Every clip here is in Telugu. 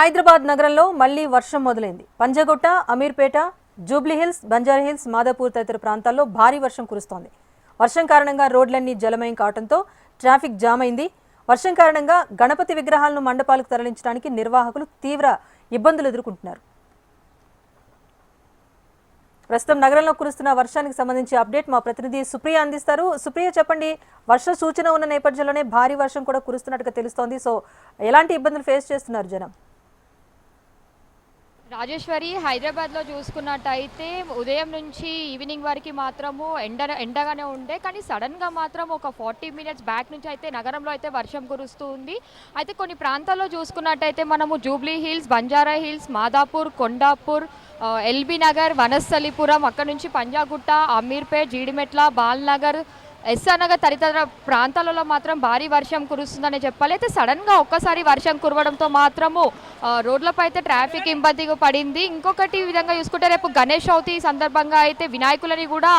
హైదరాబాద్ నగరంలో మళ్ళీ వర్షం మొదలైంది. పంజగుట్ట అమీర్పేట జూబ్లీహిల్స్ బంజారా హిల్స్ మాదాపూర్ తదితర ప్రాంతాల్లో భారీ వర్షం కురుస్తోంది. వర్షం కారణంగా రోడ్లన్నీ జలమయం కావడంతో ట్రాఫిక్ జామ్ అయింది. వర్షం కారణంగా గణపతి విగ్రహాలను మండపాలకు తరలించడానికి నిర్వాహకులు తీవ్ర ఇబ్బందులు ఎదుర్కొంటున్నారు. ప్రస్తుతం నగరంలో కురుస్తున్న వర్షానికి సంబంధించి అప్డేట్ మా ప్రతినిధి సుప్రియ అందిస్తారు. సుప్రియ చెప్పండి వర్ష సూచన ఉన్న నేపథ్యంలోనే భారీ వర్షం కూడా కురుస్తున్నట్టుగా తెలుస్తోంది. సో ఎలాంటి ఇబ్బందులు ఫేస్ చేస్తున్నారు జనం? రాజేశ్వరి హైదరాబాద్లో చూసుకున్నట్టయితే ఉదయం నుంచి ఈవినింగ్ వరకు మాత్రము ఎండ ఎండగానే ఉండే. కానీ సడన్గా మాత్రం ఒక ఫార్టీ మినిట్స్ బ్యాక్ నుంచి అయితే నగరంలో అయితే వర్షం కురుస్తూ ఉంది. అయితే కొన్ని ప్రాంతాల్లో చూసుకున్నట్టయితే మనము జూబ్లీ హిల్స్ బంజారా హిల్స్ మాదాపూర్ కొండాపూర్ ఎల్బీ నగర్ వనస్థలిపురం అక్కడ నుంచి పంజాగుట్ట అమీర్పేట్ జీడిమెట్ల బాల్నగర్ ఎస్ అనగా తదితర ప్రాంతాలలో మాత్రం భారీ వర్షం కురుస్తుందని చెప్పాలి. అయితే సడన్గా ఒక్కసారి వర్షం కురవడంతో మాత్రము రోడ్లపై అయితే ట్రాఫిక్ ఇబ్బందిగా పడింది. ఇంకొకటి ఈ విధంగా చూసుకుంటే రేపు గణేష్ చవితి సందర్భంగా అయితే వినాయకులని కూడా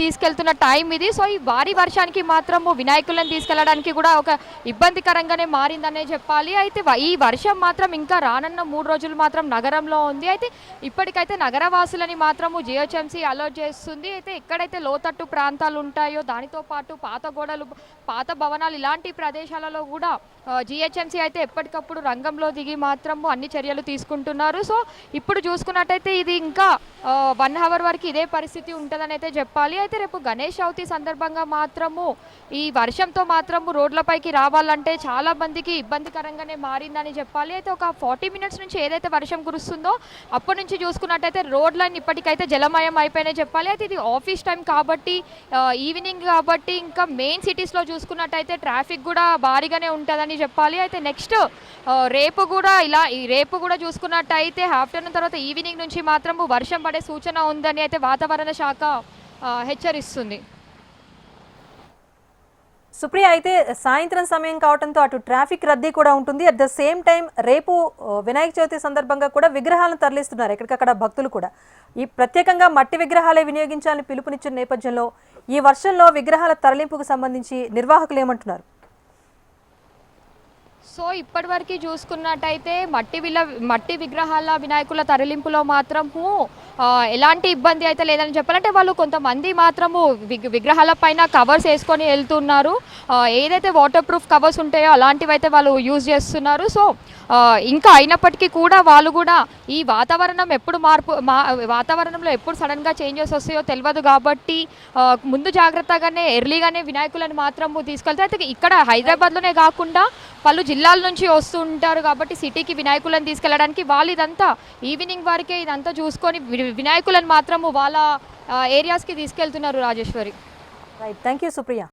తీసుకెళ్తున్న టైం ఇది. సో ఈ భారీ వర్షానికి మాత్రము వినాయకులను తీసుకెళ్ళడానికి కూడా ఒక ఇబ్బందికరంగానే మారిందనే చెప్పాలి. అయితే ఈ వర్షం మాత్రం ఇంకా రానున్న మూడు రోజులు మాత్రం నగరంలో ఉంది. అయితే ఇప్పటికైతే నగరవాసులని మాత్రము జిహెచ్ఎంసీ అలర్ట్ చేస్తుంది. అయితే ఎక్కడైతే లోతట్టు ప్రాంతాలు ఉంటాయో దానితో పాటు పాత గోడలు పాత భవనాలు ఇలాంటి ప్రదేశాలలో కూడా జిహెచ్ఎంసీ అయితే ఎప్పటికప్పుడు రంగంలో దిగి మాత్రము అన్ని చర్యలు తీసుకుంటున్నారు. సో ఇప్పుడు చూసుకున్నట్టయితే ఇది ఇంకా వన్ అవర్ వరకు ఇదే పరిస్థితి ఉంటుందని అయితే చెప్పాలి. అయితే రేపు గణేష్ చవితి సందర్భంగా మాత్రము ఈ వర్షంతో మాత్రము రోడ్లపైకి రావాలంటే చాలా మందికి ఇబ్బందికరంగానే మారిందని చెప్పాలి. అయితే ఒక ఫార్టీ మినిట్స్ నుంచి ఏదైతే వర్షం కురుస్తుందో అప్పటి నుంచి చూసుకున్నట్టయితే రోడ్లన్నీ ఇప్పటికైతే జలమయం అయిపోయినాయి చెప్పాలి. అయితే ఇది ఆఫీస్ టైం కాబట్టి ఈవినింగ్ కాబట్టి ఇంకా మెయిన్ సిటీస్లో చూసుకున్నట్టయితే ట్రాఫిక్ కూడా భారీగానే ఉంటుందని చెప్పాలి. అయితే నెక్స్ట్ రేపు కూడా ఇలా ఈ రేపు కూడా చూసుకున్నట్టయితే ఆఫ్టర్నూన్ తర్వాత ఈవినింగ్ నుంచి మాత్రం వర్షం పడే సూచన ఉందని అయితే వాతావరణ శాఖ హెచ్చరిస్తుంది. సుప్రియ అయితే సాయంత్రం సమయం కావడంతో అటు ట్రాఫిక్ రద్దీ కూడా ఉంటుంది. అట్ ద సేమ్ టైం రేపు వినాయక చవితి సందర్భంగా కూడా విగ్రహాలను తరలిస్తున్నారు. ఎక్కడికక్కడ భక్తులు కూడా. ఈ ప్రత్యేకంగా మట్టి విగ్రహాలే వినియోగించాలని పిలుపునిచ్చిన నేపథ్యంలో ఈ వర్షంలో విగ్రహాల తరలింపుకు సంబంధించి నిర్వాహకులు ఏమంటున్నారు? సో ఇప్పటివరకు చూసుకున్నట్టయితే మట్టి విల మట్టి విగ్రహాల వినాయకుల తరలింపులో మాత్రము ఎలాంటి ఇబ్బంది అయితే లేదని చెప్పాలంటే వాళ్ళు కొంతమంది మాత్రము విగ్రహాల పైన కవర్స్ వేసుకొని వెళ్తున్నారు. ఏదైతే వాటర్ ప్రూఫ్ కవర్స్ ఉంటాయో అలాంటివి అయితే వాళ్ళు యూజ్ చేస్తున్నారు. సో ఇంకా అయినప్పటికీ కూడా వాళ్ళు కూడా ఈ వాతావరణం ఎప్పుడు మార్పు మా వాతావరణంలో ఎప్పుడు సడన్గా చేంజెస్ వస్తాయో తెలియదు కాబట్టి ముందు జాగ్రత్తగానే ఎర్లీగానే వినాయకులను మాత్రము తీసుకెళ్తే అయితే ఇక్కడ హైదరాబాద్లోనే కాకుండా పలు జిల్లాల నుంచి వస్తూ ఉంటారు కాబట్టి సిటీకి వినాయకులను తీసుకెళ్ళడానికి వాళ్ళు ఇదంతా ఈవినింగ్ వరకే ఇదంతా చూసుకొని వినాయకులను మాత్రము వాళ్ళ ఏరియాస్కి తీసుకెళ్తున్నారు Rajeshwari. Right thank you Supriya